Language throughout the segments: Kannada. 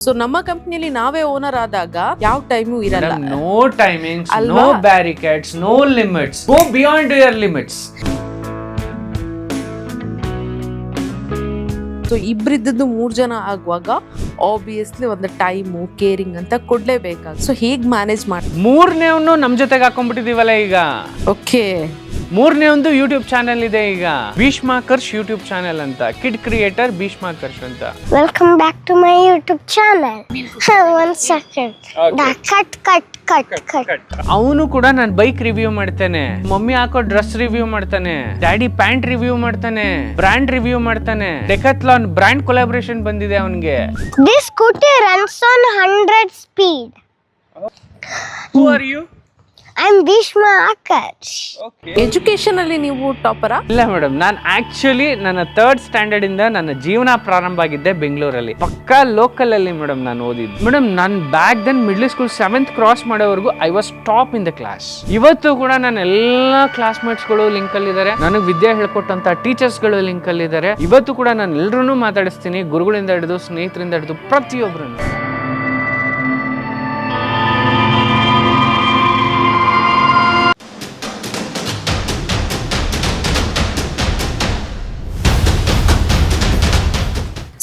ಸೊ ನಮ್ಮ ಕಂಪ್ನಿಯಲ್ಲಿ ನಾವೇ ಓನರ್ ಆದಾಗ ಯಾವ ಟೈಮು ಇರಲ್ಲ. No timings no? Barricades no limits go beyond your limits so ಇಬ್ರಿದ್ದದ್ದು ಮೂರ್ ಜನ ಆಗುವಾಗ ಆಬ್ವಿಯಸ್ಲಿ ಒಂದು ಟೈಮು ಕೇರಿಂಗ್ ಅಂತ ಕೊಡ್ಲೇಬೇಕಾಗ. ಸೊ ಹೇಗ್ ಮ್ಯಾನೇಜ್ ಮಾಡಿ ಮೂರನೇವನು ನಮ್ ಜೊತೆಗೆ ಹಾಕೊಂಡ್ಬಿಟ್ಟಿದೀವಲ್ಲ ಈಗ? ಓಕೆ ಮೂರನೇ ಒಂದು ಯೂಟ್ಯೂಬ್ ಚಾನೆಲ್ ಇದೆ ಈಗ. ಭೀಷ್ಮಾಕರ್ಷ್ ಯೂಟ್ಯೂಬ್ ಚಾನೆಲ್ ಅಂತ. ಕಿಡ್ ಕ್ರಿಯೇಟರ್ ಭೀಷ್ಮಾಕರ್ಷ್ ಅಂತ. Welcome back to my YouTube channel second cut cut cut cut. ಅವನು ಕೂಡ ನಾನು ಬೈಕ್ ರಿವ್ಯೂ ಮಾಡ್ತಾನೆ. ಮಮ್ಮಿ ಹಾಕೋ ಡ್ರೆಸ್ ರಿವ್ಯೂ ಮಾಡ್ತಾನೆ. ಡ್ಯಾಡಿ ಪ್ಯಾಂಟ್ ರಿವ್ಯೂ ಮಾಡ್ತಾನೆ. ಬ್ರ್ಯಾಂಡ್ ರಿವ್ಯೂ ಮಾಡ್ತಾನೆ. ಡೆಕತ್ಲಾನ್ ಬ್ರ್ಯಾಂಡ್ ಕೊಲಾಬ್ರೇಷನ್ ಬಂದಿದೆ ಅವನಿಗೆ. This scooty runs on hundred speed who are you I'm Bhishma Akash education ಅಲ್ಲಿ ನೀವು ಟಾಪರಾ ಇಲ್ಲ ಮೇಡಮ್ ನಾನು ಆಕ್ಚುಲಿ ನನ್ನ ಥರ್ಡ್ ಸ್ಟ್ಯಾಂಡರ್ಡ್ ಇಂದ ನನ್ನ ಜೀವನ ಪ್ರಾರಂಭ ಆಗಿದ್ದೆ ಬೆಂಗಳೂರಲ್ಲಿ. ಪಕ್ಕಾ ಲೋಕಲ್ ಅಲ್ಲಿ ಮೇಡಮ್ ನಾನು ಓದಿದ್ದು. ಮೇಡಮ್ ನಾನು back then middle school seventh cross ಮಾಡೋವರೆಗೂ I was top in the class ಇವತ್ತು ಕೂಡ ನನ್ನ ಎಲ್ಲ ಕ್ಲಾಸ್ಮೇಟ್ಸ್ಗಳು ಲಿಂಕ್ ಅಲ್ಲಿ ಇದ್ದಾರೆ ನನಗೆ ವಿದ್ಯೆ ಹೇಳ್ಕೊಟ್ಟಂತ ಟೀಚರ್ಸ್ಗಳು ಲಿಂಕ್ ಅಲ್ಲಿ ಇದ್ದಾರೆ ಇವತ್ತು ಕೂಡ ನಾನು ಎಲ್ಲರೂ ಮಾತಾಡಿಸ್ತೀನಿ. ಗುರುಗಳಿಂದ ಹಿಡಿದು ಸ್ನೇಹಿತರಿಂದ ಹಿಡಿದು ಪ್ರತಿಯೊಬ್ಬರನ್ನು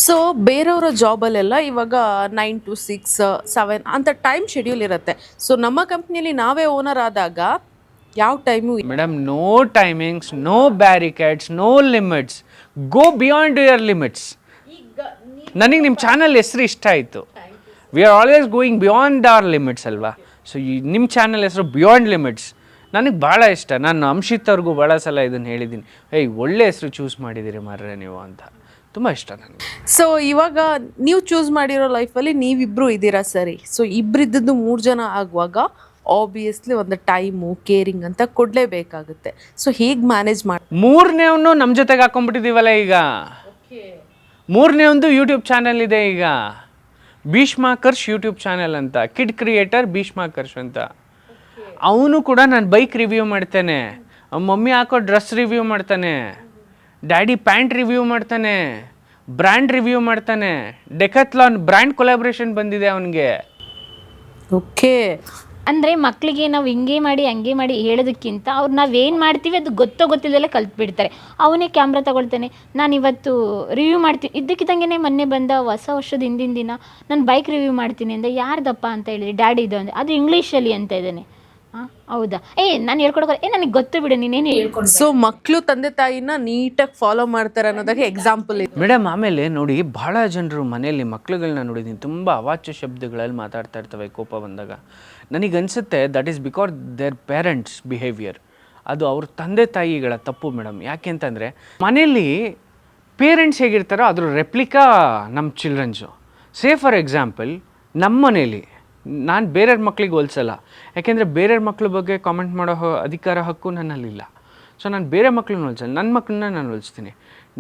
ಸೊ ಬೇರೆಯವರ ಜಾಬಲ್ಲೆಲ್ಲ ಇವಾಗ ನೈನ್ ಟು ಸಿಕ್ಸ್ ಸೆವೆನ್ ಅಂತ ಟೈಮ್ ಶೆಡ್ಯೂಲ್ ಇರುತ್ತೆ. ಸೊ ನಮ್ಮ ಕಂಪ್ನಿಯಲ್ಲಿ ನಾವೇ ಓನರ್ ಆದಾಗ ಯಾವ time madam no timings no barricades no limits go beyond your limits ನನಗೆ ನಿಮ್ಮ ಚಾನಲ್ ಹೆಸರು ಇಷ್ಟ ಆಯಿತು. We are always going beyond our limits ಅಲ್ವಾ? ಸೊ ಈ ನಿಮ್ಮ ಚಾನಲ್ ಹೆಸರು ಬಿಯಾಂಡ್ ಲಿಮಿಟ್ಸ್ ನನಗೆ ಭಾಳ ಇಷ್ಟ. ನಾನು ಅಂಶಿತ್ ಅವ್ರಿಗೂ ಭಾಳ ಸಲ ಇದನ್ನು ಹೇಳಿದ್ದೀನಿ ಏಯ್ ಒಳ್ಳೆ ಹೆಸರು ಚೂಸ್ ಮಾಡಿದ್ದೀರಿ ಮಾರ್ರೆ ನೀವು ಅಂತ. ತುಂಬ ಇಷ್ಟ ನನಗೆ ಸೊ ಇವಾಗ ನೀವು ಚೂಸ್ ಮಾಡಿರೋ ಲೈಫಲ್ಲಿ ನೀವಿಬ್ರು ಇದ್ದೀರಾ ಸರಿ? ಸೊ ಇಬ್ರಿದ್ದದ್ದು ಮೂರು ಜನ ಆಗುವಾಗ ಆಬ್ವಿಯಸ್ಲಿ ಒಂದು ಟೈಮು ಕೇರಿಂಗ್ ಅಂತ ಕೊಡಲೇಬೇಕಾಗುತ್ತೆ. ಸೊ ಹೇಗೆ ಮ್ಯಾನೇಜ್ ಮಾಡಿ ಮೂರನೇವನು ನಮ್ಮ ಜೊತೆಗೆ ಹಾಕೊಂಡ್ಬಿಟ್ಟಿದ್ದೀವಲ್ಲ ಈಗ. ಮೂರನೇ ಒಂದು ಯೂಟ್ಯೂಬ್ ಚಾನೆಲ್ ಇದೆ ಈಗ. ಭೀಷ್ಮಾಕರ್ಷ್ ಯೂಟ್ಯೂಬ್ ಚಾನೆಲ್ ಅಂತ ಕಿಡ್ ಕ್ರಿಯೇಟರ್ ಭೀಷ್ಮಾಕರ್ಷ್ ಅಂತ. ಅವನು ಕೂಡ ನಾನು ಬೈಕ್ ರಿವ್ಯೂ ಮಾಡ್ತೇನೆ. ಮಮ್ಮಿ ಹಾಕೋ ಡ್ರೆಸ್ ರಿವ್ಯೂ ಮಾಡ್ತಾನೆ. ಡ್ಯಾಡಿ ಪ್ಯಾಂಟ್ ರಿವ್ಯೂ ಮಾಡ್ತಾನೆ ಬ್ರ್ಯಾಂಡ್ ರಿವ್ಯೂ ಮಾಡ್ತಾನೆ ಡೆಕತ್ಲಾನ್ ಬ್ರ್ಯಾಂಡ್ ಕೊಲಾಬ್ರೇಷನ್ ಬಂದಿದೆ ಅವನಿಗೆ. ಓಕೆ. ಅಂದರೆ ಮಕ್ಕಳಿಗೆ ನಾವು ಹಿಂಗೆ ಮಾಡಿ ಹಂಗೆ ಮಾಡಿ ಹೇಳೋದಕ್ಕಿಂತ ಅವ್ರು ನಾವೇನು ಮಾಡ್ತೀವಿ ಅದು ಗೊತ್ತೋ ಗೊತ್ತಿಲ್ಲದಲ್ಲೇ ಕಲ್ತ್ಬಿಡ್ತಾರೆ. ಅವನೇ ಕ್ಯಾಮ್ರಾ ತಗೊಳ್ತಾನೆ ನಾನು ಇವತ್ತು ರಿವ್ಯೂ ಮಾಡ್ತೀನಿ ಇದ್ದಕ್ಕಿದ್ದಂಗೆ ಮೊನ್ನೆ ಬಂದ ಹೊಸ ವರ್ಷದ ಹಿಂದಿನ ದಿನ ನಾನು ಬೈಕ್ ರಿವ್ಯೂ ಮಾಡ್ತೀನಿ ಅಂದರೆ ಯಾರ್ದಪ್ಪ ಅಂತ ಹೇಳಿದ್ರಿ ಡ್ಯಾಡಿ ಇದು ಅಂದರೆ ಅದು ಇಂಗ್ಲೀಷಲ್ಲಿ ಅಂತ ಇದ್ದಾನೆ. ಹೌದಾ? ಏ ನಾನು ಹೇಳ್ಕೊಡೋ ಏ ನನಗೆ ಗೊತ್ತು ಬಿಡು ನೀನೇನು ಹೇಳ್ಕೊಂಡು ಸೊ ಮಕ್ಕಳು ತಂದೆ ತಾಯಿನ ನೀಟಾಗಿ ಫಾಲೋ ಮಾಡ್ತಾರೆ ಅನ್ನೋದಕ್ಕೆ ಎಕ್ಸಾಂಪಲ್ ಇದೆ. ಮೇಡಮ್ ಆಮೇಲೆ ನೋಡಿ ಬಹಳ ಜನರು ಮನೆಯಲ್ಲಿ ಮಕ್ಳುಗಳನ್ನ ನೋಡಿದ್ದೀನಿ ತುಂಬ ಅವಾಚ್ಯ ಶಬ್ದಗಳಲ್ಲಿ ಮಾತಾಡ್ತಾ ಇರ್ತವೆ ಕೋಪ ಬಂದಾಗ. ನನಗೆ ಅನ್ಸುತ್ತೆ that is because their parents behaviour ಅದು ಅವ್ರ ತಂದೆ ತಾಯಿಗಳ ತಪ್ಪು ಮೇಡಮ್. ಯಾಕೆ ಅಂತಂದರೆ ಮನೆಯಲ್ಲಿ ಪೇರೆಂಟ್ಸ್ ಹೇಗಿರ್ತಾರೋ ಅದ್ರ ರೆಪ್ಲಿಕಾ ನಮ್ಮ ಚಿಲ್ಡ್ರನ್ಸು ಸೇ ಫಾರ್ ಎಕ್ಸಾಂಪಲ್ ನಮ್ಮ ಮನೇಲಿ ನಾನು ಬೇರೆಯವ್ರ ಮಕ್ಳಿಗೆ ಹೋಲ್ಸಲ್ಲ. ಯಾಕೆಂದರೆ ಬೇರೆಯವ್ರ ಮಕ್ಳ ಬಗ್ಗೆ ಕಾಮೆಂಟ್ ಮಾಡೋ ಅಧಿಕಾರ ಹಕ್ಕು ನನ್ನಲ್ಲಿಲ್ಲ. ಸೊ ನಾನು ಬೇರೆ ಮಕ್ಳನ್ನ ಹೋಲ್ಸಲ್ಲ. ನನ್ನ ಮಕ್ಕಳನ್ನ ನಾನು ಹೋಲಿಸ್ತೀನಿ.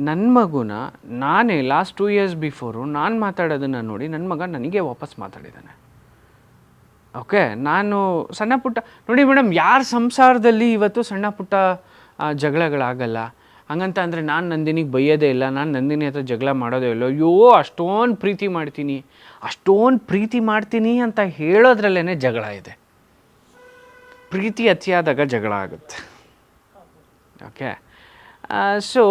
ನನ್ನ ಮಗುನ ನಾನೇ ಲಾಸ್ಟ್ ಟೂ ಇಯರ್ಸ್ ಬಿಫೋರು ನಾನು ಮಾತಾಡೋದನ್ನು ನೋಡಿ ನನ್ನ ಮಗ ನನಗೆ ವಾಪಸ್ ಮಾತಾಡಿದ್ದಾನೆ ಓಕೆ ನಾನು ಸಣ್ಣ ಪುಟ್ಟ, ನೋಡಿ ಮೇಡಮ್, ಯಾರ ಸಂಸಾರದಲ್ಲಿ ಇವತ್ತು ಸಣ್ಣ ಪುಟ್ಟ ಜಗಳಗಳಾಗಲ್ಲ. ಹಂಗಂತ ಅಂದರೆ ನಾನು ನಂದಿನಿಗೆ ಬೈಯೋದೇ ಇಲ್ಲ, ನಾನು ನಂದಿನಿ ಹತ್ರ ಜಗಳ ಮಾಡೋದೇ ಇಲ್ಲ. ಅಯ್ಯೋ, ಅಷ್ಟೊಂದು ಪ್ರೀತಿ ಮಾಡ್ತೀನಿ, ಅಷ್ಟೊಂದು ಪ್ರೀತಿ ಮಾಡ್ತೀನಿ ಅಂತ ಹೇಳೋದ್ರಲ್ಲೇ ಜಗಳ ಇದೆ. ಪ್ರೀತಿ ಅತಿಯಾದಾಗ ಜಗಳ ಆಗುತ್ತೆ. ಓಕೆ ಸೊ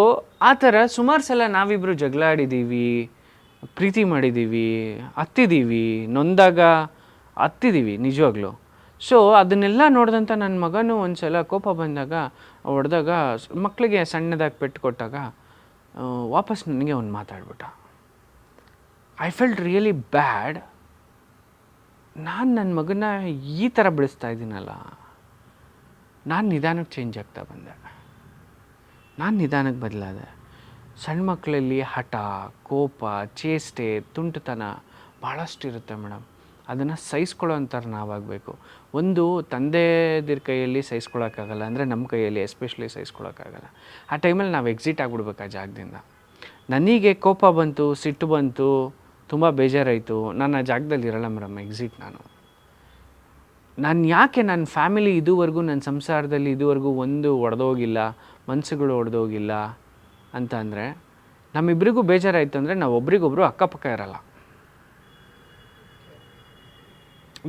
ಆ ಥರ ಸುಮಾರು ಸಲ ನಾವಿಬ್ಬರು ಜಗಳ ಆಡಿದ್ದೀವಿ ಪ್ರೀತಿ ಮಾಡಿದ್ದೀವಿ ಹತ್ತಿದ್ದೀವಿ ನೊಂದಾಗ ಹತ್ತಿದ್ದೀವಿ ನಿಜವಾಗ್ಲೂ. ಸೊ ಅದನ್ನೆಲ್ಲ ನೋಡಿದಂಥ ನನ್ನ ಮಗನೂ ಒಂದು ಸಲ ಕೋಪ ಬಂದಾಗ ಹೊಡೆದಾಗ ಮಕ್ಕಳಿಗೆ ಸಣ್ಣದಾಗಿ ಪೆಟ್ಟು ಕೊಟ್ಟಾಗ ವಾಪಸ್ ನನಗೆ ಅವ್ನು ಮಾತಾಡ್ಬಿಟ್ಟ. ಐ ಫೆಲ್ಟ್ ರಿಯಲಿ ಬ್ಯಾಡ್ ನಾನು ನನ್ನ ಮಗನ ಈ ಥರ ಬೆಳೆಸ್ತಾ ಇದ್ದೀನಲ್ಲ. ನಾನು ನಿಧಾನಕ್ಕೆ ಚೇಂಜ್ ಆಗ್ತಾ ಬಂದೆ. ನಾನು ನಿಧಾನಕ್ಕೆ ಬದಲಾದೆ. ಸಣ್ಣ ಮಕ್ಕಳಲ್ಲಿ ಹಠ, ಕೋಪ, ಚೇಷ್ಟೆ, ತುಂಟತನ ಭಾಳಷ್ಟು ಇರುತ್ತೆ ಮೇಡಮ್. ಅದನ್ನು ಸಹಿಸ್ಕೊಳ್ಳೋ ನಾವಾಗಬೇಕು. ಒಂದು ತಂದೆದಿರ ಕೈಯಲ್ಲಿ ಸಹಿಸ್ಕೊಳ್ಳೋಕ್ಕಾಗಲ್ಲ ಅಂದರೆ ನಮ್ಮ ಕೈಯಲ್ಲಿ ಎಸ್ಪೆಷಲಿ ಸಹಿಸ್ಕೊಳ್ಳೋಕ್ಕಾಗಲ್ಲ ಆ ಟೈಮಲ್ಲಿ ನಾವು ಎಕ್ಸಿಟ್ ಆಗಿಬಿಡ್ಬೇಕು ಆ ಜಾಗದಿಂದ. ನನಗೆ ಕೋಪ ಬಂತು, ಸಿಟ್ಟು ಬಂತು, ತುಂಬ ಬೇಜಾರಾಯಿತು. ನಾನು ಆ ಜಾಗದಲ್ಲಿ ಇರಲ್ಲ ಮೇಡಮ್ ಎಕ್ಸಿಟ್ ನಾನು. ನಾನು ಯಾಕೆ ನನ್ನ ಫ್ಯಾಮಿಲಿ ಇದುವರೆಗೂ ನನ್ನ ಸಂಸಾರದಲ್ಲಿ ಇದುವರೆಗೂ ಒಂದು ಒಡೆದೋಗಿಲ್ಲ ಮನಸ್ಸುಗಳು ಒಡೆದೋಗಿಲ್ಲ ಅಂತ ಅಂದರೆ ನಮ್ಮಿಬ್ಬರಿಗೂ ಬೇಜಾರಾಯಿತು ಅಂದರೆ ನಾವು ಒಬ್ರಿಗೊಬ್ರು ಅಕ್ಕಪಕ್ಕ ಇರಲ್ಲ.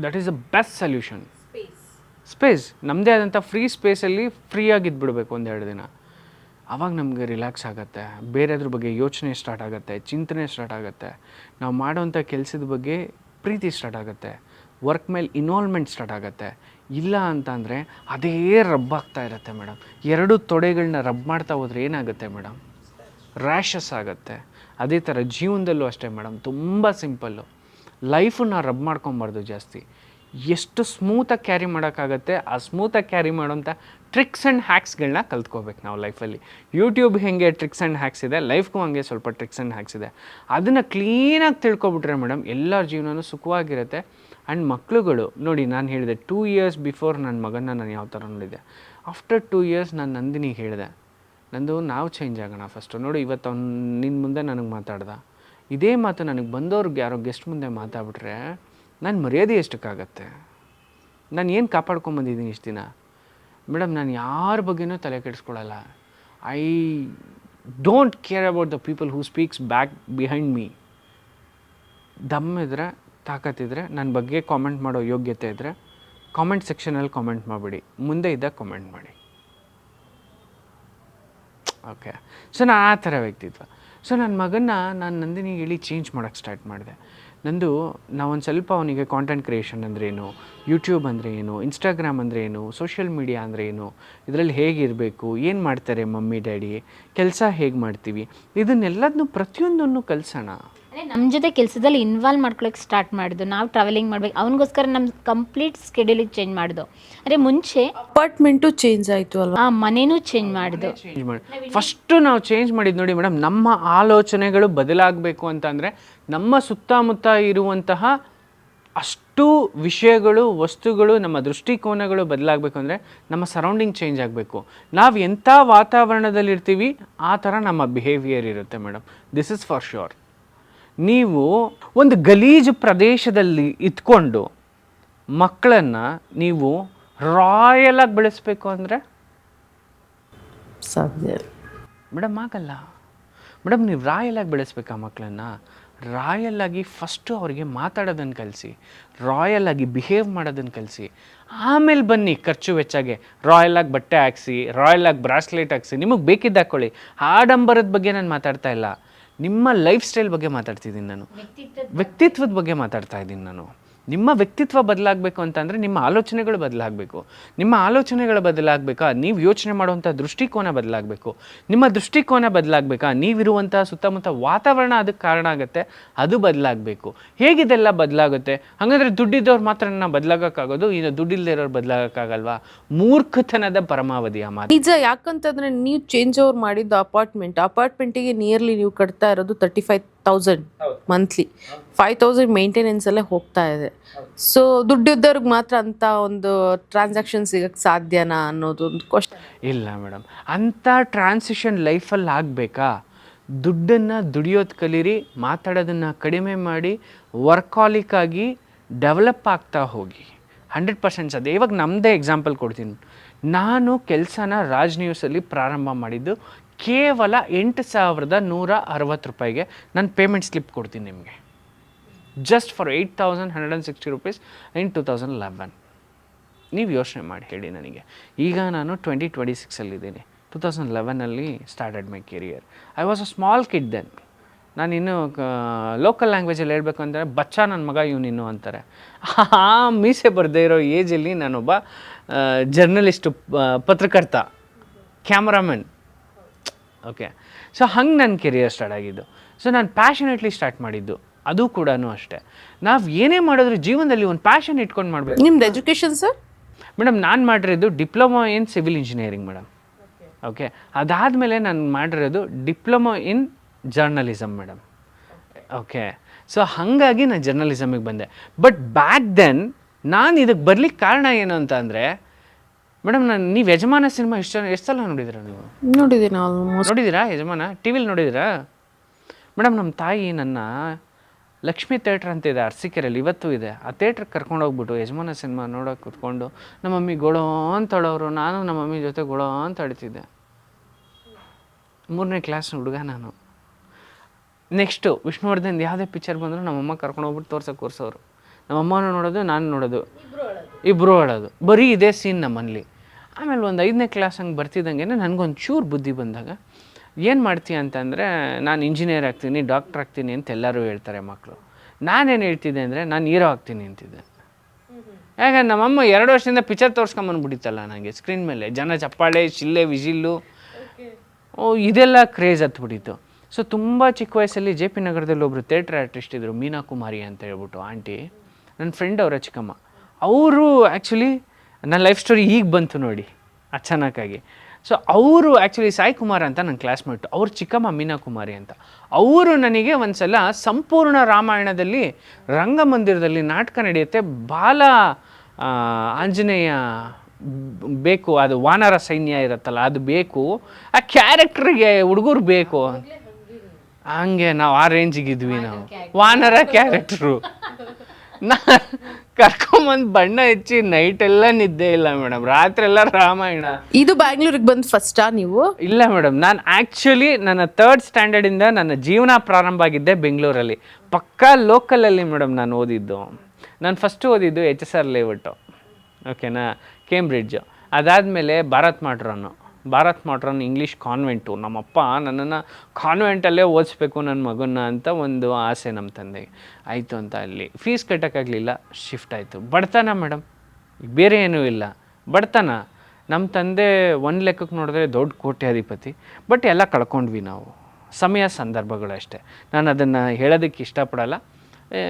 That is the best solution space ನಮ್ಮದೇ ಆದಂಥ ಫ್ರೀ ಸ್ಪೇಸಲ್ಲಿ ಫ್ರೀಯಾಗಿ ಒಂದು ಒಂದೆರಡು ದಿನ. ಆವಾಗ ನಮಗೆ ರಿಲ್ಯಾಕ್ಸ್ ಆಗುತ್ತೆ. ಬೇರೆದ್ರ ಬಗ್ಗೆ ಯೋಚನೆ ಸ್ಟಾರ್ಟ್ ಆಗುತ್ತೆ ಚಿಂತನೆ ಸ್ಟಾರ್ಟ್ ಆಗುತ್ತೆ. ನಾವು ಮಾಡೋವಂಥ ಕೆಲಸದ ಬಗ್ಗೆ ಪ್ರೀತಿ ಸ್ಟಾರ್ಟ್ ಆಗುತ್ತೆ. ವರ್ಕ್ ಮೇಲೆ ಇನ್ವಾಲ್ವ್ಮೆಂಟ್ ಸ್ಟಾರ್ಟ್ ಆಗುತ್ತೆ. ಇಲ್ಲ ಅಂತಂದರೆ ಅದೇ ರಬ್ ಆಗ್ತಾ ಇರುತ್ತೆ ಮೇಡಮ್ ಎರಡು ತೊಡೆಗಳನ್ನ ರಬ್ ಮಾಡ್ತಾ ಹೋದ್ರೆ ಏನಾಗುತ್ತೆ ಮೇಡಮ್ ರ್ಯಾಷಸ್ ಆಗುತ್ತೆ. ಅದೇ ಥರ ಜೀವನದಲ್ಲೂ ಅಷ್ಟೇ ಮೇಡಮ್ ತುಂಬ ಸಿಂಪಲ್ಲು ಲೈಫನ್ನ ರಬ್ ಮಾಡ್ಕೊಬಾರ್ದು ಜಾಸ್ತಿ. ಎಷ್ಟು ಸ್ಮೂತಾಗಿ ಕ್ಯಾರಿ ಮಾಡೋಕ್ಕಾಗತ್ತೆ, ಆ ಸ್ಮೂತಾಗಿ ಕ್ಯಾರಿ ಮಾಡೋಂಥ ಟ್ರಿಕ್ಸ್ ಆ್ಯಂಡ್ ಹ್ಯಾಕ್ಸ್ಗಳನ್ನ ಕಲ್ತ್ಕೋಬೇಕು ನಾವು ಲೈಫಲ್ಲಿ. ಯೂಟ್ಯೂಬ್ ಹೇಗೆ ಟ್ರಿಕ್ಸ್ ಆ್ಯಂಡ್ ಹ್ಯಾಕ್ಸ್ ಇದೆ, ಲೈಫ್ಗೂ ಹಂಗೆ ಸ್ವಲ್ಪ ಟ್ರಿಕ್ಸ್ ಆ್ಯಂಡ್ ಹ್ಯಾಕ್ಸ್ ಇದೆ. ಅದನ್ನು ಕ್ಲೀನಾಗಿ ತಿಳ್ಕೊಬಿಟ್ರೆ ಮೇಡಮ್, ಎಲ್ಲರ ಜೀವನವೂ ಸುಖವಾಗಿರುತ್ತೆ. ಆ್ಯಂಡ್ ಮಕ್ಳುಗಳು, ನೋಡಿ ನಾನು ಹೇಳಿದೆ ಟೂ ಇಯರ್ಸ್ ಬಿಫೋರ್ ನನ್ನ ಮಗನ ನಾನು ಯಾವ ಥರ ನೋಡಿದೆ. ಆಫ್ಟರ್ ಟೂ ಇಯರ್ಸ್ ನಾನು ನಂದಿನಿಗೆ ಹೇಳಿದೆ, ನಂದು ನಾವು ಚೇಂಜ್ ಆಗೋಣ ಫಸ್ಟು ನೋಡಿ ಇವತ್ತು ಅವ್ನು ನಿನ್ನ ಮುಂದೆ ನನಗೆ ಮಾತಾಡ್ದ. ಇದೇ ಮಾತು ನನಗೆ ಬಂದವ್ರಿಗೆ ಯಾರೋ ಗೆಸ್ಟ್ ಮುಂದೆ ಮಾತಾಡ್ಬಿಟ್ರೆ ನಾನು ಮರ್ಯಾದೆ ಎಷ್ಟಕ್ಕಾಗತ್ತೆ? ನಾನು ಏನು ಕಾಪಾಡ್ಕೊಂಬಂದಿದ್ದೀನಿ ಇಷ್ಟು ದಿನ? ಮೇಡಮ್ ನಾನು ಯಾರ ಬಗ್ಗೆನೂ ತಲೆ ಕೆಡಿಸ್ಕೊಳ್ಳಲ್ಲ I don't care about the people who speaks back behind me. ದಮ್ ಇದ್ದರೆ ತಾಕತ್ತಿದ್ರೆ ನನ್ನ ಬಗ್ಗೆ ಕಾಮೆಂಟ್ ಮಾಡೋ ಯೋಗ್ಯತೆ ಇದ್ದರೆ ಕಾಮೆಂಟ್ ಸೆಕ್ಷನಲ್ಲಿ ಕಾಮೆಂಟ್ ಮಾಡಿಬಿಡಿ. ಮುಂದೆ ಇದ್ದಾಗ ಕಾಮೆಂಟ್ ಮಾಡಿ. ಓಕೆ. ಸೊ ನಾನು ಆ ಥರ ವ್ಯಕ್ತಿತ್ವ. ಸೊ ನನ್ನ ಮಗನ್ನ ನಾನು ನಂದಿನಿಗೆ ಹೇಳಿ ಚೇಂಜ್ ಮಾಡೋಕ್ಕೆ ಸ್ಟಾರ್ಟ್ ಮಾಡಿದೆ. ನಂದು ನಾವೊಂದು ಸ್ವಲ್ಪ ಅವನಿಗೆ ಕಾಂಟೆಂಟ್ ಕ್ರಿಯೇಷನ್ ಅಂದರೆ ಏನು ಯೂಟ್ಯೂಬ್ ಅಂದರೆ ಏನು ಇನ್ಸ್ಟಾಗ್ರಾಮ್ ಅಂದರೆ ಏನು ಸೋಷಿಯಲ್ ಮೀಡಿಯಾ ಅಂದರೆ ಏನು, ಇದರಲ್ಲಿ ಹೇಗಿರಬೇಕು ಏನು ಮಾಡ್ತಾರೆ ಮಮ್ಮಿ, ಡ್ಯಾಡಿ, ಕೆಲಸ ಹೇಗೆ ಮಾಡ್ತೀವಿ ಇದನ್ನೆಲ್ಲದನ್ನು ಪ್ರತಿಯೊಂದನ್ನು ಕಲಿಸೋಣ. ನಮ್ಮ ಜೊತೆ ಕೆಲಸದಲ್ಲಿ ಇನ್ವಾಲ್ವ್ ಮಾಡ್ಕೊಳಕ್ಕೆ ಸ್ಟಾರ್ಟ್ ಮಾಡಿದ್ದು. ನಾವು ಟ್ರಾವೆಲಿಂಗ್ ಮಾಡ್ಬೇಕು. ಅವನಿಗೋಸ್ಕರ ನಮ್ಮ ಕಂಪ್ಲೀಟ್ ಸ್ಕೆಡ್ಯೂಲಿಗೆ ಚೇಂಜ್ ಮಾಡಿದ್ದು. ಅಂದರೆ ಮುಂಚೆ ಅಪಾರ್ಟ್ಮೆಂಟು ಚೇಂಜ್ ಆಯಿತು ಅಲ್ವಾ? ಆ ಮನೇನೂ ಚೇಂಜ್ ಮಾಡಿದ್ದು. ಚೇಂಜ್ ಮಾಡಿ ಫಸ್ಟು ನಾವು ಚೇಂಜ್ ಮಾಡಿದ್ದು ನೋಡಿ ಮೇಡಮ್ ನಮ್ಮ ಆಲೋಚನೆಗಳು ಬದಲಾಗಬೇಕು ಅಂತಂದರೆ ನಮ್ಮ ಸುತ್ತಮುತ್ತ ಇರುವಂತಹ ಅಷ್ಟು ವಿಷಯಗಳು ವಸ್ತುಗಳು ನಮ್ಮ ದೃಷ್ಟಿಕೋನಗಳು ಬದಲಾಗಬೇಕು ಅಂದರೆ ನಮ್ಮ ಸರೌಂಡಿಂಗ್ ಚೇಂಜ್ ಆಗಬೇಕು. ನಾವು ಎಂಥ ವಾತಾವರಣದಲ್ಲಿರ್ತೀವಿ ಆ ಥರ ನಮ್ಮ ಬಿಹೇವಿಯರ್ ಇರುತ್ತೆ madam this is for sure ನೀವು ಒಂದು ಗಲೀಜು ಪ್ರದೇಶದಲ್ಲಿ ಇದ್ಕೊಂಡು ಮಕ್ಕಳನ್ನು ನೀವು ರಾಯಲಾಗಿ ಬೆಳೆಸ್ಬೇಕು ಅಂದರೆ? ಸಾಧ್ಯ ಮೇಡಮ್ ಆಗಲ್ಲ ಮೇಡಮ್ ನೀವು ರಾಯಲಾಗಿ ಬೆಳೆಸ್ಬೇಕು ಆ ಮಕ್ಕಳನ್ನು. ರಾಯಲಾಗಿ ಫಸ್ಟು ಅವರಿಗೆ ಮಾತಾಡೋದನ್ನು ಕಲಿಸಿ ರಾಯಲಾಗಿ ಬಿಹೇವ್ ಮಾಡೋದನ್ನು ಕಲಿಸಿ ಆಮೇಲೆ ಬನ್ನಿ ಖರ್ಚು ವೆಚ್ಚಾಗೆ ರಾಯಲಾಗಿ ಬಟ್ಟೆ ಹಾಕ್ಸಿ ರಾಯಲಾಗಿ ಬ್ರಾಸ್ಲೇಟ್ ಹಾಕ್ಸಿ ನಿಮಗೆ ಬೇಕಿದ್ದು ಹಾಕ್ಕೊಳ್ಳಿ ಆಡಂಬರದ ಬಗ್ಗೆ ನಾನು ಮಾತಾಡ್ತಾ ಇಲ್ಲ. ನಿಮ್ಮ ಲೈಫ್ ಸ್ಟೈಲ್ ಬಗ್ಗೆ ಮಾತಾಡ್ತಿದ್ದೀನಿ ನಾನು. ವ್ಯಕ್ತಿತ್ವದ ಬಗ್ಗೆ ಮಾತಾಡ್ತಾ ಇದ್ದೀನಿ ನಾನು. ನಿಮ್ಮ ವ್ಯಕ್ತಿತ್ವ ಬದಲಾಗಬೇಕು ಅಂತಂದರೆ ನಿಮ್ಮ ಆಲೋಚನೆಗಳು ಬದಲಾಗಬೇಕು. ನಿಮ್ಮ ಆಲೋಚನೆಗಳು ಬದಲಾಗಬೇಕಾ? ನೀವು ಯೋಚನೆ ಮಾಡುವಂಥ ದೃಷ್ಟಿಕೋನ ಬದಲಾಗಬೇಕು. ನಿಮ್ಮ ದೃಷ್ಟಿಕೋನ ಬದಲಾಗಬೇಕಾ? ನೀವಿರುವಂಥ ಸುತ್ತಮುತ್ತ ವಾತಾವರಣ ಅದಕ್ಕೆ ಕಾರಣ ಆಗುತ್ತೆ, ಅದು ಬದಲಾಗಬೇಕು. ಹೇಗಿದೆಲ್ಲ ಬದಲಾಗುತ್ತೆ? ಹಾಗಾದರೆ ದುಡ್ಡಿದ್ದವ್ರು ಮಾತ್ರ ನಾವು ಬದಲಾಗೋಕ್ಕಾಗೋದು, ಇನ್ನು ದುಡ್ಡಿಲ್ಲದೆ ಇರೋರು ಬದಲಾಗೋಕ್ಕಾಗಲ್ವಾ? ಮೂರ್ಖತನದ ಪರಮಾವಧಿ ಆ ಮಾತು. ನಿಜ, ಯಾಕಂತಂದರೆ ನೀವು ಚೇಂಜ್ ಓವರ್ ಮಾಡಿದ್ದು ಅಪಾರ್ಟ್ಮೆಂಟ್ ಅಪಾರ್ಟ್ಮೆಂಟಿಗೆ ನಿಯರ್ಲಿ ನೀವು ಕಟ್ತಾ ಇರೋದು thirty five thousand monthly five thousand maintenance ಅಲ್ಲೇ ಹೋಗ್ತಾ ಇದೆ. ಸೊ ದುಡ್ಡಿದ್ದವ್ರಿಗೆ ಮಾತ್ರ ಅಂತ ಒಂದು ಟ್ರಾನ್ಸಾಕ್ಷನ್ ಸಿಗಕ್ಕೆ ಸಾಧ್ಯನಾ ಅನ್ನೋದು ಒಂದು ಕ್ವಶನ್ ಇಲ್ಲ ಮೇಡಮ್ ಅಂಥ ಟ್ರಾನ್ಸಿಷನ್ ಲೈಫಲ್ಲಿ ಆಗಬೇಕಾ? ದುಡ್ಡನ್ನು ದುಡಿಯೋದು ಕಲೀರಿ ಮಾತಾಡೋದನ್ನು ಕಡಿಮೆ ಮಾಡಿ ವರ್ಕಾಲಿಕ್ಕಾಗಿ ಡೆವಲಪ್ ಆಗ್ತಾ ಹೋಗಿ. ಹಂಡ್ರೆಡ್ ಪರ್ಸೆಂಟ್ಸ್ ಅದೇ ಇವಾಗ ನಮ್ಮದೇ ಎಕ್ಸಾಂಪಲ್ ಕೊಡ್ತೀನಿ. ನಾನು ಕೆಲಸನ ರಾಜ್ ನ್ಯೂಸಲ್ಲಿ ಪ್ರಾರಂಭ ಮಾಡಿದ್ದು ಕೇವಲ ಎಂಟು ಸಾವಿರದ ನೂರ ಅರವತ್ತು ರೂಪಾಯಿಗೆ ನಾನು ಪೇಮೆಂಟ್ ಸ್ಲಿಪ್ ಕೊಡ್ತೀನಿ ನಿಮಗೆ. Just for eight thousand hundred and sixty rupees in two thousand eleven ನೀವು ಯೋಚನೆ ಮಾಡಿ ಹೇಳಿ ನನಗೆ. ಈಗ ನಾನು ಟ್ವೆಂಟಿ ಟ್ವೆಂಟಿ ಸಿಕ್ಸಲ್ಲಿದ್ದೀನಿ two thousand ಲೆವೆನಲ್ಲಿ started my career I was a small kid then ನಾನು ಇನ್ನು ಲೋಕಲ್ ಲ್ಯಾಂಗ್ವೇಜಲ್ಲಿ ಹೇಳಬೇಕು ಅಂದರೆ ಬಚ್ಚ ನನ್ನ ಮಗ ಇವನಿನ್ನು ಅಂತಾರೆ. ಆ ಮೀಸೆ ಬರದೇ ಇರೋ ಏಜಲ್ಲಿ ನಾನೊಬ್ಬ ಜರ್ನಲಿಸ್ಟು ಪತ್ರಕರ್ತ ಕ್ಯಾಮ್ರಾಮನ್ ಓಕೆ ಸೊ ಹಂಗೆ ನನ್ನ ಕೆರಿಯರ್ ಸ್ಟಾರ್ಟ್ ಆಗಿದ್ದು. ಸೊ ನಾನು ಪ್ಯಾಷನೇಟ್ಲಿ ಸ್ಟಾರ್ಟ್ ಮಾಡಿದ್ದು. ಅದು ಕೂಡ ಅಷ್ಟೇ. ನಾವು ಏನೇ ಮಾಡಿದ್ರು ಜೀವನದಲ್ಲಿ ಒಂದು ಪ್ಯಾಷನ್ ಇಟ್ಕೊಂಡು ಮಾಡಬೇಕು. ನಿಮ್ದು ಎಜುಕೇಶನ್ ಸರ್ ಮೇಡಮ್ ನಾನು ಮಾಡಿರೋದು diploma in civil engineering madam. Okay ಅದಾದಮೇಲೆ ನಾನು ಮಾಡಿರೋದು diploma in journalism madam. Okay so ಹಾಗಾಗಿ ನಾನು ಜರ್ನಲಿಸಮಿಗೆ ಬಂದೆ. ಬಟ್ ಬ್ಯಾಕ್ ದೆನ್ ನಾನು ಇದಕ್ಕೆ ಬರ್ಲಿಕ್ಕೆ ಕಾರಣ ಏನು ಅಂತ ಅಂದರೆ ಮೇಡಮ್ ನಾನು ನೀವು ಯಜಮಾನ ಸಿನಿಮಾ ಎಷ್ಟು ಎಷ್ಟು ಸಲ ನೋಡಿದ್ದೀರಾ ನೀವು? ನೋಡಿದ್ದೀನಿ ಆಲ್ಮೋಸ್ಟ್ ನೋಡಿದ್ದೀರಾ ಯಜಮಾನ? ಟಿ ವಿಲಿ ನೋಡಿದ್ದೀರಾ ಮೇಡಮ್ ನಮ್ಮ ತಾಯಿ ನನ್ನ ಲಕ್ಷ್ಮಿ ಥಿಯೇಟ್ರ್ ಅಂತ ಇದೆ ಅರ್ಸಿಕೆರೆಯಲ್ಲಿ ಇವತ್ತು ಇದೆ. ಆ ಥಿಯೇಟ್ರಿಗೆ ಕರ್ಕೊಂಡು ಹೋಗ್ಬಿಟ್ಟು ಯಜಮಾನ ಸಿನಿಮಾ ನೋಡೋಕೆ ಕೂತ್ಕೊಂಡು ನಮ್ಮ ಮಮ್ಮಿ ಗೊಳೋ ಅಂತ ಹೇಳೋರು ನಾನು ನಮ್ಮ ಮಮ್ಮಿ ಜೊತೆ ಗೊಳೋ ಅಂತ ಅಳ್ತಿದ್ದೆ. ಮೂರನೇ ಕ್ಲಾಸ್ ಹುಡುಗ ನಾನು. ನೆಕ್ಸ್ಟು ವಿಷ್ಣುವರ್ಧನ್ ಯಾವುದೇ ಪಿಕ್ಚರ್ ಬಂದರೂ ನಮ್ಮಮ್ಮ ಕರ್ಕೊಂಡು ಹೋಗ್ಬಿಟ್ಟು ತೋರ್ಸೋಕೆ ಕೂರ್ಸೋರು. ನಮ್ಮಮ್ಮನೂ ನೋಡೋದು ನಾನು ನೋಡೋದು. ಇಬ್ಬರು ಹೇಳೋದು ಬರೀ ಇದೇ ಸೀನ್ ನಮ್ಮಲ್ಲಿ. ಆಮೇಲೆ ಒಂದು ಐದನೇ ಕ್ಲಾಸ್ ಹಂಗೆ ಬರ್ತಿದ್ದಂಗೆ ನನಗೊಂದು ಚೂರು ಬುದ್ಧಿ ಬಂದಾಗ ಏನು ಮಾಡ್ತೀಯ ಅಂತಂದರೆ ನಾನು ಇಂಜಿನಿಯರ್ ಆಗ್ತೀನಿ ಡಾಕ್ಟ್ರ್ ಆಗ್ತೀನಿ ಅಂತ ಎಲ್ಲರೂ ಹೇಳ್ತಾರೆ ಮಕ್ಕಳು ನಾನೇನು ಹೇಳ್ತಿದ್ದೆ ಅಂದರೆ ನಾನು ಹೀರೋ ಆಗ್ತೀನಿ ಅಂತಿದ್ದೆ. ಯಾಕಂದ್ರೆ ನಮ್ಮಮ್ಮ ಎರಡು ವರ್ಷದಿಂದ ಪಿಕ್ಚರ್ ತೋರಿಸ್ಕೊಂಬಂದ್ಬಿಟ್ಟಿತ್ತಲ್ಲ ನನಗೆ ಸ್ಕ್ರೀನ್ ಮೇಲೆ. ಜನ ಚಪ್ಪಾಳೆ ಚಿಲ್ಲೆ ವಿಜಿಲ್ಲು. ಓ ಇದೆಲ್ಲ ಕ್ರೇಜ್ ಹತ್ಬಿಟ್ಟಿತ್ತು. ಸೊ ತುಂಬ ಚಿಕ್ಕ ವಯಸ್ಸಲ್ಲಿ ಜೆ ಪಿ ನಗರದಲ್ಲಿ ಒಬ್ಬರು ಥಿಯೇಟ್ರ್ ಆರ್ಟಿಸ್ಟ್ ಇದ್ದರು ಮೀನಾ ಕುಮಾರಿ ಅಂತ ಹೇಳ್ಬಿಟ್ಟು ಆಂಟಿ. ನನ್ನ ಫ್ರೆಂಡ್ ಅವರ ಚಿಕ್ಕಮ್ಮ. ಅವರು ಆ್ಯಕ್ಚುಲಿ ನನ್ನ ಲೈಫ್ ಸ್ಟೋರಿ ಈಗ ಬಂತು ನೋಡಿ ಅಚಾನಕ್ಕಾಗಿ. ಸೊ ಅವರು ಆ್ಯಕ್ಚುಲಿ ಸಾಯಿ ಕುಮಾರ್ ಅಂತ ನನ್ನ ಕ್ಲಾಸ್ಮೇಟ್ ಅವ್ರ ಚಿಕ್ಕಮ್ಮ ಮೀನಾ ಕುಮಾರಿ ಅಂತ. ಅವರು ನನಗೆ ಒಂದು ಸಲ ಸಂಪೂರ್ಣ ರಾಮಾಯಣದಲ್ಲಿ ರಂಗಮಂದಿರದಲ್ಲಿ ನಾಟಕ ನಡೆಯುತ್ತೆ ಬಾಲ ಆಂಜನೇಯ ಬೇಕು ಅದು ವಾನರ ಸೈನ್ಯ ಇರುತ್ತಲ್ಲ ಅದು ಬೇಕು. ಆ ಕ್ಯಾರೆಕ್ಟ್ರಿಗೆ ಹುಡುಗರು ಬೇಕು. ಹಂಗೆ ನಾವು ಆ ರೇಂಜಿಗಿದ್ವಿ ನಾವು. ವಾನರ ಕ್ಯಾರೆಕ್ಟ್ರು ನಾ ಕರ್ಕೊಂಬಂದು ಬಣ್ಣ ಹಚ್ಚಿ ನೈಟ್ ಎಲ್ಲ ನಿದ್ದೆ ಇಲ್ಲ ಮೇಡಮ್ ರಾತ್ರಿ ಎಲ್ಲ ರಾಮಾಯಣ. ಇದು ಬ್ಯಾಂಗ್ಳೂರಿಗೆ ಬಂದು ಫಸ್ಟಾ ನೀವು? ಇಲ್ಲ ಮೇಡಮ್ ನಾನು ಆ್ಯಕ್ಚುಲಿ ನನ್ನ ತರ್ಡ್ ಸ್ಟ್ಯಾಂಡರ್ಡಿಂದ ನನ್ನ ಜೀವನ ಪ್ರಾರಂಭ ಆಗಿದ್ದೆ ಬೆಂಗಳೂರಲ್ಲಿ. ಪಕ್ಕಾ ಲೋಕಲಲ್ಲಿ ಮೇಡಮ್ ನಾನು ಓದಿದ್ದು. ನಾನು ಫಸ್ಟು ಓದಿದ್ದು ಎಚ್ ಎಸ್ ಆರ್ ಲೇಔಟು ಓಕೆನಾ ಕೇಂಬ್ರಿಡ್ಜು ಅದಾದಮೇಲೆ Bharat modern Bharat modern English convent ನಮ್ಮಪ್ಪ ನನ್ನನ್ನು ಕಾನ್ವೆಂಟಲ್ಲೇ ಓದಿಸ್ಬೇಕು ನನ್ನ ಮಗನ ಅಂತ ಒಂದು ಆಸೆ ನಮ್ಮ ತಂದೆ. ಆಯಿತು ಅಂತ ಅಲ್ಲಿ. ಫೀಸ್ ಕಟ್ಟೋಕ್ಕಾಗಲಿಲ್ಲ ಶಿಫ್ಟ್ ಆಯಿತು. ಬಡತನ ಮೇಡಮ್ ಬೇರೆ ಏನೂ ಇಲ್ಲ. ಬಡತನ. ನಮ್ಮ ತಂದೆ ಒಂದು ಲೆಕ್ಕಕ್ಕೆ ನೋಡಿದ್ರೆ ದೊಡ್ಡ ಕೋಟ್ಯಾಧಿಪತಿ. ಬಟ್ ಎಲ್ಲ ಕಳ್ಕೊಂಡ್ವಿ ನಾವು. ಸಮಯ, ಸಂದರ್ಭಗಳು ಅಷ್ಟೇ. ನಾನು ಅದನ್ನು ಹೇಳೋದಕ್ಕೆ ಇಷ್ಟಪಡಲ್ಲ.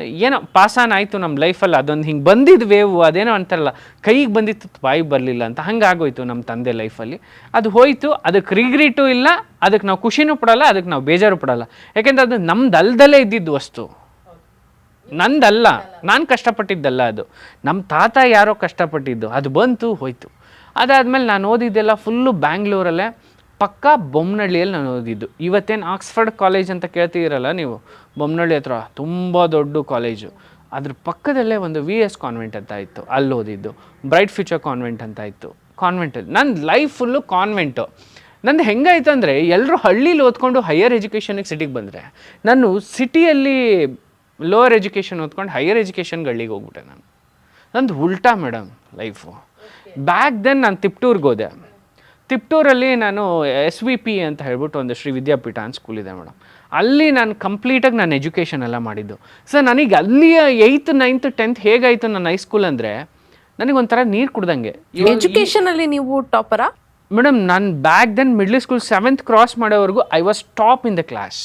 ಏನೋ ಪಾಸಾನ ಆಯಿತು ನಮ್ಮ ಲೈಫಲ್ಲಿ, ಅದೊಂದು ಹಿಂಗೆ ಬಂದಿದ್ದು ವೇವು ಅದೇನೋ ಅಂತಾರಲ್ಲ, ಕೈಗೆ ಬಂದಿತ್ತು ಬಾಯಿ ಬರಲಿಲ್ಲ ಅಂತ ಹಂಗೆ ಆಗೋಯ್ತು ನಮ್ಮ ತಂದೆ ಲೈಫಲ್ಲಿ. ಅದು ಹೋಯಿತು, ಅದಕ್ಕೆ ರಿಗ್ರೀಟು ಇಲ್ಲ, ಅದಕ್ಕೆ ನಾವು ಖುಷಿನೂ ಪಡಲ್ಲ, ಅದಕ್ಕೆ ನಾವು ಬೇಜಾರು ಪಡಲ್ಲ. ಯಾಕೆಂದ್ರೆ ಅದು ನಮ್ದು ಇದ್ದಿದ್ದು ವಸ್ತು. ನಂದಲ್ಲ, ನಾನು ಕಷ್ಟಪಟ್ಟಿದ್ದಲ್ಲ ಅದು. ನಮ್ಮ ತಾತ ಯಾರೋ ಕಷ್ಟಪಟ್ಟಿದ್ದು, ಅದು ಬಂತು, ಹೋಯ್ತು. ಅದಾದಮೇಲೆ ನಾನು ಓದಿದ್ದೆಲ್ಲ ಫುಲ್ಲು ಬ್ಯಾಂಗ್ಳೂರಲ್ಲೇ ಪಕ್ಕಾ ಬೊಮ್ಮನಹಳ್ಳಿಯಲ್ಲಿ ನಾನು ಓದಿದ್ದು. ಇವತ್ತೇನು ಆಕ್ಸ್ಫರ್ಡ್ ಕಾಲೇಜ್ ಅಂತ ಕೇಳ್ತಿದ್ದೀರಲ್ಲ ನೀವು? ಬೊಮ್ಮನಹಳ್ಳಿ ಹತ್ರ ತುಂಬ ದೊಡ್ಡ ಕಾಲೇಜು. ಅದ್ರ ಪಕ್ಕದಲ್ಲೇ ಒಂದು ವಿ ಎಸ್ ಕಾನ್ವೆಂಟ್ ಅಂತ ಇತ್ತು ಅಲ್ಲಿ ಓದಿದ್ದು. ಬ್ರೈಟ್ ಫ್ಯೂಚರ್ ಕಾನ್ವೆಂಟ್ ಅಂತ ಇತ್ತು. ಕಾನ್ವೆಂಟಲ್ಲಿ ನನ್ನ ಲೈಫ್ ಫುಲ್ಲು ಕಾನ್ವೆಂಟು ನಂದು ಹೆಂಗಾಯ್ತು ಅಂದರೆ ಎಲ್ಲರೂ ಹಳ್ಳೀಲಿ ಓದ್ಕೊಂಡು ಹೈಯರ್ ಎಜುಕೇಷನಿಗೆ ಸಿಟಿಗೆ ಬಂದರೆ ನಾನು ಸಿಟಿಯಲ್ಲಿ ಲೋವರ್ ಎಜುಕೇಷನ್ ಓದ್ಕೊಂಡು ಹೈಯರ್ ಎಜುಕೇಷನ್ಗೆ ಹಳ್ಳಿಗೆ ಹೋಗ್ಬಿಟ್ಟೆ ನಾನು. ನಂದು ಉಲ್ಟಾ ಮೇಡಮ್ ಲೈಫು ಬ್ಯಾಕ್ ದೆನ್ ನಾನು ತಿಪ್ಟೂರ್ಗೆ ಹೋದೆ. ತಿಪ್ಟೂರಲ್ಲಿ ನಾನು ಎಸ್ ವಿ ಪಿ ಅಂತ ಹೇಳ್ಬಿಟ್ಟು ಒಂದು ಶ್ರೀ ವಿದ್ಯಾಪೀಠ ಅಂತ ಸ್ಕೂಲ್ ಇದೆ ಮೇಡಮ್. ಅಲ್ಲಿ ನಾನು ಕಂಪ್ಲೀಟಾಗಿ ನಾನು ಎಜುಕೇಷನ್ ಎಲ್ಲ ಮಾಡಿದ್ದು. ಸರ್ ನನಗೆ ಅಲ್ಲಿಯ ಏಯ್ತ್ ನೈನ್ತ್ ಟೆಂತ್ ಹೇಗಾಯಿತು ನನ್ನ ಹೈಸ್ಕೂಲ್ ಅಂದರೆ ಒಂಥರ ನೀರು ಕುಡ್ದಂಗೆ. ಎಜುಕೇಷನಲ್ಲಿ ಅಲ್ಲಿ ನೀವು ಟಾಪರಾ ಮೇಡಮ್ ನಾನು back then middle school seventh cross ಮಾಡೋವರೆಗೂ I was top in the class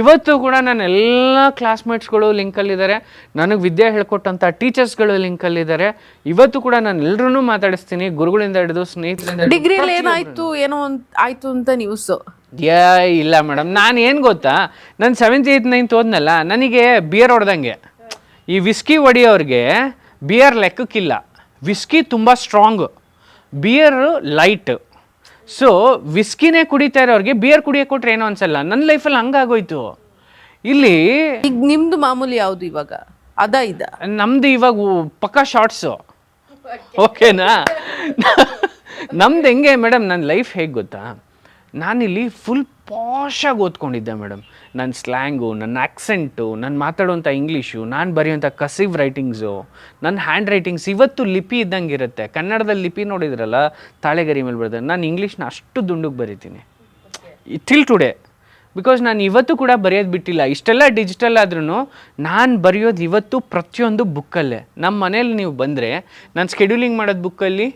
ಇವತ್ತು ಕೂಡ ನನ್ನ ಎಲ್ಲ ಕ್ಲಾಸ್ಮೇಟ್ಸ್ಗಳು ಲಿಂಕಲ್ಲಿದ್ದಾರೆ ನನಗೆ ವಿದ್ಯೆ ಹೇಳ್ಕೊಟ್ಟಂಥ ಟೀಚರ್ಸ್ಗಳು ಲಿಂಕಲ್ಲಿದ್ದಾರೆ ಇವತ್ತು ಕೂಡ ನಾನು ಎಲ್ಲರೂ ಮಾತಾಡಿಸ್ತೀನಿ. ಗುರುಗಳಿಂದ ಹಿಡಿದು ಸ್ನೇಹಿತರಿಂದ ಡಿಗ್ರಿಯಲ್ಲಿ ಏನಾಯ್ತು ಏನೋ ಒಂದು ಆಯಿತು ಅಂತ ನ್ಯೂಸ್ ಯಾ ಇಲ್ಲ ಮೇಡಮ್ ನಾನು ಏನು ಗೊತ್ತಾ? ನಾನು ಸೆವೆಂತ್ ಏಯ್ತ್ ನೈನ್ತ್ ಓದ್ನಲ್ಲ ನನಗೆ ಬಿಯರ್ ಹೊಡೆದಂಗೆ. ಈ ವಿಸ್ಕಿ ಹೊಡಿಯೋರಿಗೆ ಬಿಯರ್ ಲೆಕ್ಕಕ್ಕಿಲ್ಲ. ವಿಸ್ಕಿ ತುಂಬ ಸ್ಟ್ರಾಂಗು ಬಿಯರ್ ಲೈಟ್ ಸೊ ವಿಸ್ಕಿನೇ ಕುಡಿತಾ ಇರೋರಿಗೆ ಬಿಯರ್ ಕುಡಿಯೋಕೆ ಕೊಟ್ರೆ ಏನೋ ಅನ್ಸಲ್ಲ. ನನ್ನ ಲೈಫಲ್ಲಿ ಹಂಗಾಗೋಯ್ತು. ಇಲ್ಲಿ ಈಗ ನಿಮ್ದು ಮಾಮೂಲಿ ಯಾವ್ದು ಇವಾಗ? ಅದ ಇದ? ನಮ್ದು ಇವಾಗ ಪಕ್ಕ ಶಾರ್ಟ್ಸು ಓಕೆನಾ ನಮ್ದು ಹೆಂಗೆ ಮೇಡಮ್ ನನ್ನ ಲೈಫ್ ಹೇಗೆ ಗೊತ್ತಾ? ನಾನಿಲ್ಲಿ ಫುಲ್ ಪಾಶಾಗಿ ಓದ್ಕೊಂಡಿದ್ದೆ ಮೇಡಮ್ ನನ್ನ ಸ್ಲ್ಯಾಂಗು ನನ್ನ ಆ್ಯಕ್ಸೆಂಟು ನಾನು ಮಾತಾಡುವಂಥ ಇಂಗ್ಲೀಷು ನಾನು ಬರೆಯುವಂಥ ಕಸಿವ್ ರೈಟಿಂಗ್ಸು ನನ್ನ ಹ್ಯಾಂಡ್ ರೈಟಿಂಗ್ಸ್ ಇವತ್ತು ಲಿಪಿ ಇದ್ದಂಗೆ ಇರುತ್ತೆ. ಕನ್ನಡದಲ್ಲಿ ಲಿಪಿ ನೋಡಿದ್ರಲ್ಲ, ತಾಳೆಗರಿ ಮೇಲೆ ಬರೆದ ನಾನು ಇಂಗ್ಲೀಷ್ನ ಅಷ್ಟು ದುಂಡುಗೆ ಬರಿತೀನಿ. ಟಿಲ್ ಟುಡೇ ಬಿಕಾಸ್ ನಾನು ಇವತ್ತು ಕೂಡ ಬರೆಯೋದು ಬಿಟ್ಟಿಲ್ಲ. ಇಷ್ಟೆಲ್ಲ ಡಿಜಿಟಲ್ ಆದ್ರೂ ನಾನು ಬರೆಯೋದು ಇವತ್ತು ಪ್ರತಿಯೊಂದು ಬುಕ್ಕಲ್ಲೇ ನಮ್ಮ ಮನೇಲಿ ನೀವು ಬಂದರೆ ನಾನು ಸ್ಕೆಡ್ಯೂಲಿಂಗ್ ಮಾಡೋದು ಬುಕ್ಕಲ್ಲಿ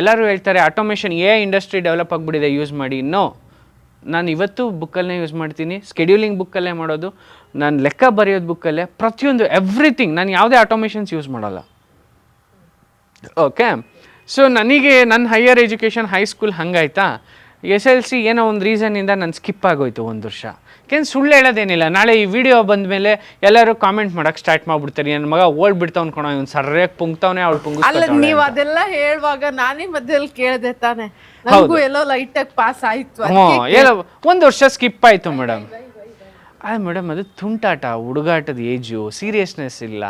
ಎಲ್ಲರೂ ಹೇಳ್ತಾರೆ ಆಟೋಮೇಷನ್ ಎ ಇಂಡಸ್ಟ್ರಿ ಡೆವಲಪ್ ಆಗಿಬಿಟ್ಟಿದೆ ಯೂಸ್ ಮಾಡಿ. ನೋ ನಾನು ಇವತ್ತು ಬುಕ್ಕಲ್ಲೇ ಯೂಸ್ ಮಾಡ್ತೀನಿ ಸ್ಕೆಡ್ಯೂಲಿಂಗ್ ಬುಕ್ಕಲ್ಲೇ ಮಾಡೋದು, ನಾನು ಲೆಕ್ಕ ಬರೆಯೋದು ಬುಕ್ಕಲ್ಲೇ ಪ್ರತಿಯೊಂದು ಎವ್ರಿಥಿಂಗ್ ನಾನು ಯಾವುದೇ ಆಟೋಮೇಷನ್ಸ್ ಯೂಸ್ ಮಾಡಲ್ಲ. ಓಕೆ ಸೊ ನನಗೆ ನನ್ನ ಹೈಯರ್ ಎಜುಕೇಷನ್ ಹೈಸ್ಕೂಲ್ ಹಂಗಾಯ್ತಾ? ಎಸ್ ಎಲ್ ಸಿ ಏನೋ ಒಂದು ರೀಸನಿಂದ ನಾನು ಸ್ಕಿಪ್ ಆಗೋಯ್ತು ಒಂದು ವರ್ಷ. ಯಾಕೆಂದ್ರೆ ಸುಳ್ಳು ಹೇಳೋದೇನಿಲ್ಲ. ನಾಳೆ ಈ ವಿಡಿಯೋ ಬಂದ ಮೇಲೆ ಎಲ್ಲರೂ ಕಾಮೆಂಟ್ ಮಾಡೋಕೆ ಸ್ಟಾರ್ಟ್ ಮಾಡ್ಬಿಡ್ತಾರೆ. ನನ್ನ ಮಗ ಓಡ್ ಬಿಡ್ತಾವ್ ಅನ್ಕೊಣ ಇವ್ನು ಸರ್ಯಾಗಿ ಪುಂಗ್ತಾವನೆ ಅವಳು ಅಲ್ಲ ನೀವು ಅದೆಲ್ಲ ಹೇಳುವಾಗ ನಾನೇ ಮಧ್ಯದಲ್ಲಿ ಕೇಳಿದೆ ತಾನೆ. ನನಗೂ ಎಲ್ಲೋ ಲೈಟ್ ಆಗಿ ಪಾಸ್ ಆಯಿತು. ಹ್ಞೂ ಒಂದು ವರ್ಷ ಸ್ಕಿಪ್ ಆಯಿತು ಮೇಡಮ್ ಆ ಮೇಡಮ್ ಅದು ತುಂಟಾಟ ಹುಡುಗಾಟದ ಏಜು ಸೀರಿಯಸ್ನೆಸ್ ಇಲ್ಲ.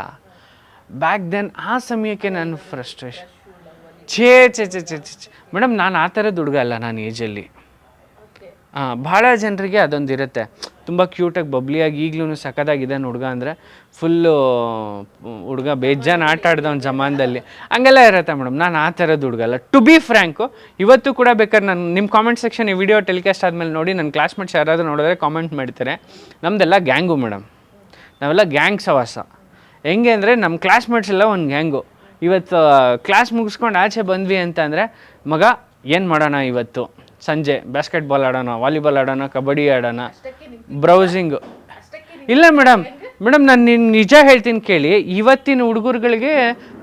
ಬ್ಯಾಕ್ ದೆನ್ ಆ ಸಮಯಕ್ಕೆ ನಾನು ಫ್ರಸ್ಟ್ರೇಷನ್ ಛೇ ಛೇ ಛೇ ಛೇ ಛೇ ಮೇಡಮ್, ನಾನು ಆ ಥರದ್ದು ಹುಡುಗ ಅಲ್ಲ ನಾನು ಏಜಲ್ಲಿ ಭಾಳ ಜನರಿಗೆ ಅದೊಂದು ಇರುತ್ತೆ. ತುಂಬ ಕ್ಯೂಟಾಗಿ ಬಬ್ಲಿಯಾಗಿ ಈಗಲೂ ಸಖತ್ತಾಗಿದ್ದಾನೆ ಹುಡುಗ ಅಂದರೆ. ಫುಲ್ಲು ಹುಡುಗ ಬೇಜಾನ್ ಆಟ ಜಮಾನದಲ್ಲಿ. ಹಂಗೆಲ್ಲ ಇರುತ್ತೆ ಮೇಡಮ್, ನಾನು ಆ ಥರದ್ದು ಹುಡುಗಲ್ಲ ಟು ಬಿ ಫ್ರ್ಯಾಂಕು ಇವತ್ತು ಕೂಡ ಬೇಕಾದ್ರೆ ನಾನು ನಿಮ್ಮ ಕಾಮೆಂಟ್ ಸೆಕ್ಷನ್ ಈ ವಿಡಿಯೋ ಟೆಲಿಕಾಸ್ಟ್ ಆದಮೇಲೆ ನೋಡಿ ನನ್ನ ಕ್ಲಾಸ್ಮೇಟ್ಸ್ ಯಾರಾದರೂ ನೋಡಿದ್ರೆ ಕಾಮೆಂಟ್ ಮಾಡ್ತಾರೆ. ನಮ್ಮದೆಲ್ಲ ಗ್ಯಾಂಗು ಮೇಡಮ್. ನಾವೆಲ್ಲ ಗ್ಯಾಂಗ್ ಸವಾಸ. ಹೆಂಗೆ ಅಂದರೆ ನಮ್ಮ ಕ್ಲಾಸ್ಮೇಟ್ಸ್ ಎಲ್ಲ ಒಂದು ಗ್ಯಾಂಗು. ಇವತ್ತು ಕ್ಲಾಸ್ ಮುಗಿಸ್ಕೊಂಡು ಆಚೆ ಬಂದ್ವಿ ಅಂತ ಅಂದರೆ ಮಗ ಏನು ಮಾಡೋಣ ಇವತ್ತು? ಸಂಜೆ ಬ್ಯಾಸ್ಕೆಟ್ಬಾಲ್ ಆಡೋಣ ವಾಲಿಬಾಲ್ ಆಡೋಣ ಕಬಡ್ಡಿ ಆಡೋಣ ಬ್ರೌಸಿಂಗು ಇಲ್ಲ ಮೇಡಮ್ ಮೇಡಮ್ ನಾನು ನಿನ್ನ ನಿಜ ಹೇಳ್ತೀನಿ ಕೇಳಿ. ಇವತ್ತಿನ ಹುಡುಗರುಗಳಿಗೆ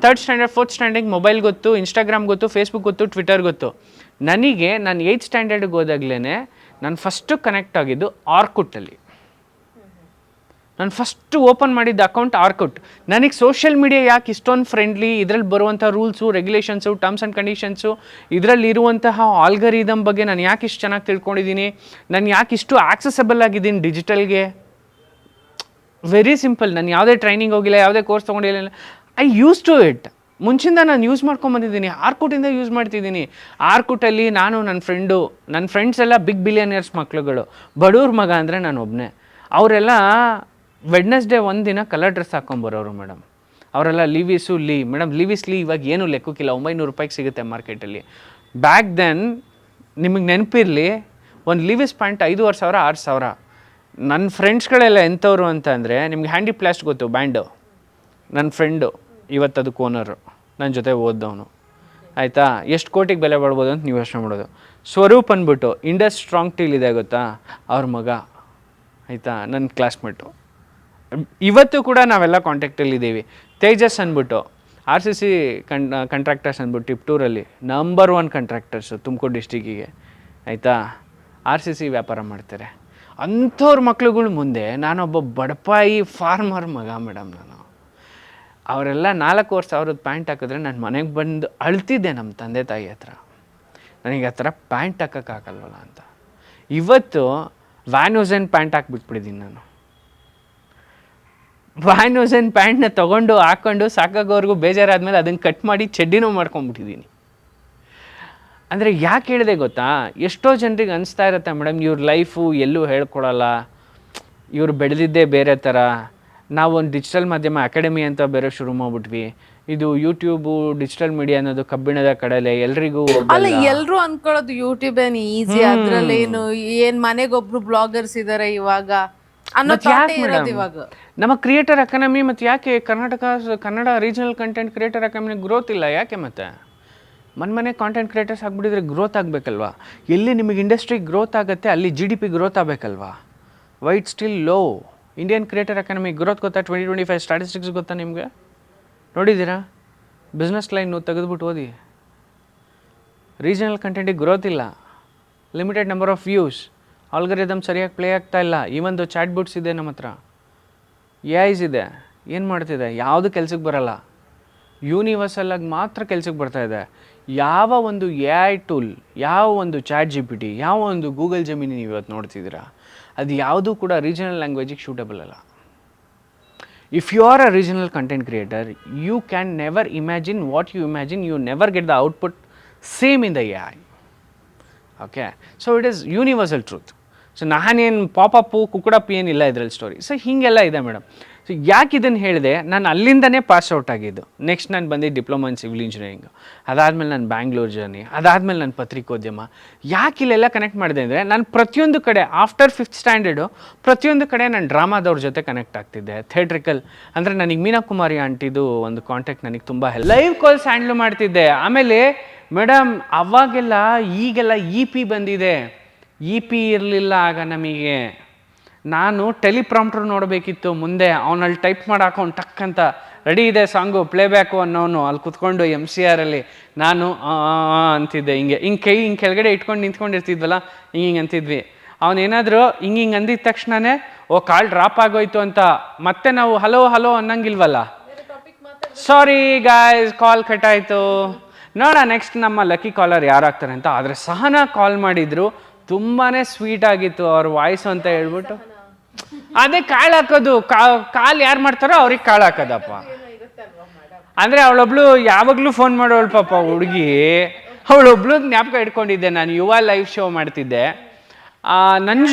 third standard fourth standard mobile ಗೊತ್ತು ಇನ್ಸ್ಟಾಗ್ರಾಮ್ ಗೊತ್ತು ಫೇಸ್ಬುಕ್ ಗೊತ್ತು ಟ್ವಿಟರ್ ಗೊತ್ತು. ನನಗೆ ನಾನು ಏಯ್ತ್ ಸ್ಟ್ಯಾಂಡರ್ಡ್ಗೆ ಹೋದಾಗ್ಲೇ ನಾನು ಫಸ್ಟು ಕನೆಕ್ಟ್ ಆಗಿದ್ದು ಆರ್ಕುಟ್ಟಲ್ಲಿ ನಾನು ಫಸ್ಟ್ ಓಪನ್ ಮಾಡಿದ್ದ ಅಕೌಂಟ್ ಆರ್ಕೌಟ್ ನನಗೆ ಸೋಷಿಯಲ್ ಮೀಡಿಯಾ ಯಾಕೆ ಇಷ್ಟೊಂದು ಫ್ರೆಂಡ್ಲಿ ಇದರಲ್ಲಿ ಬರುವಂಥ rules regulations terms and conditions ಇದರಲ್ಲಿ ಇರುವಂತಹ ಆಲ್ಗರಿದಮ್ ಬಗ್ಗೆ ನಾನು ಯಾಕೆ ಇಷ್ಟು ಚೆನ್ನಾಗಿ ತಿಳ್ಕೊಂಡಿದ್ದೀನಿ? ನಾನು ಯಾಕೆ ಇಷ್ಟು ಆಕ್ಸೆಸಬಲ್ ಆಗಿದ್ದೀನಿ ಡಿಜಿಟಲ್ಗೆ ವೆರಿ ಸಿಂಪಲ್ ನಾನು ಯಾವುದೇ ಟ್ರೈನಿಂಗ್ ಹೋಗಿಲ್ಲ, ಯಾವುದೇ ಕೋರ್ಸ್ ತೊಗೊಂಡಿಲ್ಲ ಐ ಯೂಸ್ ಟು ಇಟ್ ಮುಂಚಿಂದ ನಾನು ಯೂಸ್ ಮಾಡ್ಕೊಂಬಂದಿದ್ದೀನಿ ಆರ್ಕುಟಿಂದ ಯೂಸ್ ಮಾಡ್ತಿದ್ದೀನಿ. ಆರ್ಕುಟಲ್ಲಿ ನಾನು ನನ್ನ ಫ್ರೆಂಡು ನನ್ನ ಫ್ರೆಂಡ್ಸ್ ಎಲ್ಲ ಬಿಗ್ ಬಿಲಿಯನಿಯರ್ಸ್ ಮಕ್ಳುಗಳು. ಬಡವ್ರ ಮಗ ಅಂದರೆ ನಾನು ಒಬ್ಬನೇ ಅವರೆಲ್ಲ ವೆಡ್ನೆಸ್ಡೇ ಒಂದು ದಿನ ಕಲರ್ ಡ್ರೆಸ್ ಹಾಕೊಂಬರೋರು ಮೇಡಮ್ ಅವರೆಲ್ಲ ಲಿವಿಸು ಲೀ ಮೇಡಮ್ ಲೀವಿಸ್ ಲೀ ಇವಾಗ ಏನೂ ಲೆಕ್ಕಕ್ಕಿಲ್ಲ. ಒಂಬೈನೂರು ರೂಪಾಯಿಗೆ ಸಿಗುತ್ತೆ ಮಾರ್ಕೆಟಲ್ಲಿ ಬ್ಯಾಕ್ ದೆನ್ ನಿಮಗೆ ನೆನಪಿರಲಿ, ಒಂದು ಲಿವಿಸ್ ಪ್ಯಾಂಟ್ ಐದೂವರೆ ಸಾವಿರ, ಆರು ಸಾವಿರ. ನನ್ನ ಫ್ರೆಂಡ್ಸ್ಗಳೆಲ್ಲ ಎಂಥವ್ರು ಅಂತ ಅಂದರೆ, ನಿಮ್ಗೆ ಹ್ಯಾಂಡಿ ಪ್ಲಾಸ್ಟ್ ಗೊತ್ತು ಬ್ಯಾಂಡು ನನ್ನ ಫ್ರೆಂಡು ಇವತ್ತು ಅದು ಓನರು ನನ್ನ ಜೊತೆ ಓದ್ದವನು. ಆಯಿತಾ? ಎಷ್ಟು ಕೋಟಿಗೆ ಬೆಲೆ ಬಾಳ್ಬೋದು ಅಂತ ನೀವು ಯೋಚನೆ ಮಾಡೋದು. ಸ್ವರೂಪ್ ಅಂದ್ಬಿಟ್ಟು ಇಂಡಸ್ ಸ್ಟ್ರಾಂಗ್ ಟೀಲ್ ಇದೆ ಗೊತ್ತಾ? ಅವ್ರ ಮಗ. ಆಯಿತಾ? ನನ್ನ ಕ್ಲಾಸ್ಮೇಟು ಇವತ್ತು ಕೂಡ ನಾವೆಲ್ಲ ಕಾಂಟ್ಯಾಕ್ಟಲ್ಲಿ ಇದ್ದೀವಿ. ತೇಜಸ್ ಅಂದ್ಬಿಟ್ಟು ಆರ್ ಸಿ ಸಿ ಕನ್ ಕಂಟ್ರಾಕ್ಟರ್ಸ್ ಅಂದ್ಬಿಟ್ಟು ಟಿಪ್ಟೂರಲ್ಲಿ ನಂಬರ್ ಒನ್ ಕಂಟ್ರಾಕ್ಟರ್ಸು ತುಮಕೂರು ಡಿಸ್ಟಿಕ್ಕಿಗೆ ಆಯಿತಾ? ಆರ್ ಸಿ ಸಿ ವ್ಯಾಪಾರ ಮಾಡ್ತಾರೆ. ಅಂಥವ್ರ ಮಕ್ಳುಗಳ ಮುಂದೆ ನಾನೊಬ್ಬ ಬಡಪಾಯಿ ಫಾರ್ಮರ್ ಮಗ ಮೇಡಮ್ ನಾನು. ಅವರೆಲ್ಲ ನಾಲ್ಕೂವರೆ ಸಾವಿರದ ಪ್ಯಾಂಟ್ ಹಾಕಿದ್ರೆ ನಾನು ಮನೆಗೆ ಬಂದು ಅಳ್ತಿದ್ದೆ ನಮ್ಮ ತಂದೆ ತಾಯಿ ಹತ್ರ. ನನಗೆ ಆ ಥರ ಪ್ಯಾಂಟ್ ಹಾಕೋಕ್ಕಾಗಲ್ವಲ್ಲ ಅಂತ. ಇವತ್ತು ವ್ಯಾನ್ಯೂಸನ್ ಪ್ಯಾಂಟ್ ಹಾಕ್ಬಿಟ್ಬಿಟ್ಟಿದ್ದೀನಿ ನಾನು. ವ್ಯಾನೋಸನ್ ಪ್ಯಾಂಟ್ನ ತೊಗೊಂಡು ಹಾಕ್ಕೊಂಡು ಸಾಕಾಗೋವರೆಗೂ ಬೇಜಾರಾದ್ಮೇಲೆ ಅದನ್ನು ಕಟ್ ಮಾಡಿ ಚಡ್ಡಿನೂ ಮಾಡ್ಕೊಂಬಿಟ್ಟಿದ್ದೀನಿ. ಅಂದರೆ ಯಾಕೆ ಹೇಳಿದೆ ಗೊತ್ತಾ? ಎಷ್ಟೋ ಜನರಿಗೆ ಅನಿಸ್ತಾ ಇರುತ್ತೆ ಮೇಡಮ್ ಇವ್ರ ಲೈಫು ಎಲ್ಲೂ ಹೇಳ್ಕೊಡಲ್ಲ. ಇವರು ಬೆಳೆದಿದ್ದೇ ಬೇರೆ ಥರ ನಾವೊಂದು ಒಂದು ಡಿಜಿಟಲ್ ಮಾಧ್ಯಮ ಅಕಾಡೆಮಿ ಅಂತ ಬೇರೆ ಶುರು ಮಾಡ್ಬಿಟ್ವಿ. ಇದು ಯೂಟ್ಯೂಬು ಡಿಜಿಟಲ್ ಮೀಡಿಯಾ ಅನ್ನೋದು ಕಬ್ಬಿಣದ ಕಡಲೆ ಎಲ್ರಿಗೂ ಅಲ್ಲ ಎಲ್ಲರೂ ಅನ್ಕೊಳ್ಳೋದು ಯೂಟ್ಯೂಬ್ ಏನು ಈಸಿ? ಅದ್ರಲ್ಲೇನು ಏನ್ ಮನೆಗೊಬ್ರು ಬ್ಲಾಗರ್ಸ್ ಇದ್ದಾರೆ ಇವಾಗ. ನಮ್ಮ ಕ್ರಿಯೇಟರ್ ಅಕಾಡೆಮಿ ಮತ್ತು ಯಾಕೆ Karnataka Kannada regional content creator academy growth ಇಲ್ಲ? ಯಾಕೆ ಮತ್ತೆ? ಮನೆ ಮನೆ ಕಾಂಟೆಂಟ್ ಕ್ರಿಯೇಟರ್ಸ್ ಆಗಿಬಿಟ್ಟಿದ್ರೆ ಗ್ರೋತ್ ಆಗಬೇಕಲ್ವಾ? ಎಲ್ಲಿ ನಿಮಗೆ ಇಂಡಸ್ಟ್ರಿ ಗ್ರೋತ್ ಆಗುತ್ತೆ ಅಲ್ಲಿ G D P growth ಆಗಬೇಕಲ್ವಾ? Wait still low Indian creator economy growth ಗೊತ್ತಾ? ಟ್ವೆಂಟಿ ಟ್ವೆಂಟಿ ಫೈವ್ ಸ್ಟಾಟಿಸ್ಟಿಕ್ಸ್ ಗೊತ್ತಾ ನಿಮಗೆ? ನೋಡಿದ್ದೀರಾ? ಬಿಸ್ನೆಸ್ ಲೈನ್ ತೆಗೆದುಬಿಟ್ಟು ಓದಿ. ರೀಜನಲ್ ಕಂಟೆಂಟಿಗೆ ಗ್ರೋತ್ ಇಲ್ಲ. Limited number of views algorithm ಸರಿಯಾಗಿ ಪ್ಲೇ ಆಗ್ತಾ ಇಲ್ಲ. ಈವೊಂದು ಚಾಟ್ ಬುಟ್ಸ್ ಇದೆ ನಮ್ಮ ಹತ್ರ. ಎ ಐಸ್ ಇದೆ. ಏನು ಮಾಡ್ತಿದೆ? ಯಾವುದು ಕೆಲಸಕ್ಕೆ ಬರಲ್ಲ. ಯೂನಿವರ್ಸಲ್ ಆಗಿ ಮಾತ್ರ ಕೆಲಸಕ್ಕೆ ಬರ್ತಾ ಇದೆ. ಯಾವ ಒಂದು ಎ ಐ ಟೂಲ್ ಯಾವ ಒಂದು ಚಾಟ್ ಜಿ ಪಿ ಟಿ ಯಾವ ಒಂದು ಗೂಗಲ್ ಜಮೀನಿ ನೀವು ಇವತ್ತು ನೋಡ್ತಿದ್ದೀರಾ? ಅದು ಯಾವುದೂ ಕೂಡ ರೀಜನಲ್ ಲ್ಯಾಂಗ್ವೇಜಿಗೆ ಶೂಟಬಲ್ ಅಲ್ಲ. If you are a regional content creator you can never imagine what you imagine you never get the output same in the A I okay so it is universal truth so ನಾನೇನು ಪಾಪಪ್ಪು ಕುಕ್ಕಡಪ್ಪು ಏನಿಲ್ಲ ಇದರಲ್ಲಿ ಸ್ಟೋರಿ ಸೊ ಹೀಗೆಲ್ಲ ಇದೆ ಮೇಡಮ್. ಸೊ ಯಾಕೆ ಇದನ್ನು ಹೇಳಿದೆ, ನಾನು ಅಲ್ಲಿಂದನೇ ಪಾಸ್ ಔಟ್ ಆಗಿದ್ದು. ನೆಕ್ಸ್ಟ್ ನಾನು ಬಂದು ಡಿಪ್ಲೊಮಾ ಇನ್ ಸಿವಿಲ್ ಇಂಜಿನಿಯರಿಂಗ್ ಅದಾದಮೇಲೆ ನಾನು ಬ್ಯಾಂಗ್ಳೂರ್ ಜರ್ನಿ ಅದಾದಮೇಲೆ ನಾನು ಪತ್ರಿಕೋದ್ಯಮ. ಯಾಕೆ ಇಲ್ಲೆಲ್ಲ ಕನೆಕ್ಟ್ ಮಾಡಿದೆ ಅಂದರೆ, ನಾನು ಪ್ರತಿಯೊಂದು ಕಡೆ ಆಫ್ಟರ್ ಫಿಫ್ತ್ ಸ್ಟ್ಯಾಂಡರ್ಡು ಪ್ರತಿಯೊಂದು ಕಡೆ ನಾನು ಡ್ರಾಮಾದವ್ರ ಜೊತೆ ಕನೆಕ್ಟ್ ಆಗ್ತಿದ್ದೆ. ಥಿಯೇಟ್ರಿಕಲ್ ಅಂದರೆ ನನಗೆ ಮೀನಾ ಕುಮಾರಿ ಆಂಟಿದು ಒಂದು ಕಾಂಟ್ಯಾಕ್ಟ್ ನನಗೆ ತುಂಬ ಹೆಲ್ಪ್ ಲೈವ್ ಕಾಲ್ಸ್ ಹ್ಯಾಂಡ್ಲ್ ಮಾಡ್ತಿದ್ದೆ. ಆಮೇಲೆ, ಮೇಡಮ್, ಅವಾಗೆಲ್ಲ ಈಗೆಲ್ಲ ಇ ಪಿ ಬಂದಿದೆ. ಇ ಪಿ ಇರಲಿಲ್ಲ ಆಗ ನಮಗೆ. ನಾನು ಟೆಲಿಪ್ರಾಂಪ್ಟರ್ ನೋಡಬೇಕಿತ್ತು ಮುಂದೆ, ಅವನಲ್ಲಿ ಟೈಪ್ ಮಾಡಿ ಹಾಕೊಂಡು ಟಕ್ ಅಂತ. ರೆಡಿ ಇದೆ ಸಾಂಗು, ಪ್ಲೇಬ್ಯಾಕು ಅನ್ನೋನು ಅಲ್ಲಿ ಕುತ್ಕೊಂಡು ಎಂ ಸಿ ಆರಲ್ಲಿ ನಾನು ಅಂತಿದ್ದೆ. ಹಿಂಗೆ ಹಿಂಗೆ ಕೈ, ಹಿಂಗೆ ಕೆಳಗಡೆ ಇಟ್ಕೊಂಡು ನಿಂತ್ಕೊಂಡಿರ್ತಿದ್ವಲ್ಲ ಹಿಂಗೆ ಹಿಂಗೆ ಅಂತಿದ್ವಿ. ಅವನೇನಾದರೂ ಹಿಂಗೆ ಹಿಂಗೆ ಅಂದಿದ ತಕ್ಷಣವೇ ಓ, ಕಾಲ್ ಡ್ರಾಪ್ ಆಗೋಯ್ತು ಅಂತ ಮತ್ತೆ ನಾವು ಹಲೋ ಹಲೋ ಅನ್ನಂಗಿಲ್ವಲ್ಲ? ಸಾರಿ ಗಾಯ್ಸ್ ಕಾಲ್ ಕಟ್ ಆಯಿತು. ನೋಡ ನೆಕ್ಸ್ಟ್ ನಮ್ಮ ಲಕ್ಕಿ ಕಾಲರ್ ಯಾರಾಗ್ತಾರೆ ಅಂತ. ಆದರೆ ಸಹನ ಕಾಲ್ ಮಾಡಿದ್ರು ತುಂಬಾ ಸ್ವೀಟ್ ಆಗಿತ್ತು ಅವ್ರ ವಾಯ್ಸ್ ಅಂತ ಹೇಳ್ಬಿಟ್ಟು. ಅದೇ ಕಾಳು ಹಾಕೋದು. ಕಾಲು ಯಾರು ಮಾಡ್ತಾರೋ ಅವ್ರಿಗೆ ಕಾಳು ಹಾಕೋದಪ್ಪ. ಅಂದರೆ ಅವಳೊಬ್ಳು ಯಾವಾಗಲೂ ಫೋನ್ ಮಾಡೋಳು ಪಾಪ ಹುಡುಗಿ. ಅವಳೊಬ್ಳು ಜ್ಞಾಪಕ ಇಟ್ಕೊಂಡಿದ್ದೆ ನಾನು ಯುವ ಲೈವ್ ಶೋ ಮಾಡ್ತಿದ್ದೆ. ನನ್ನ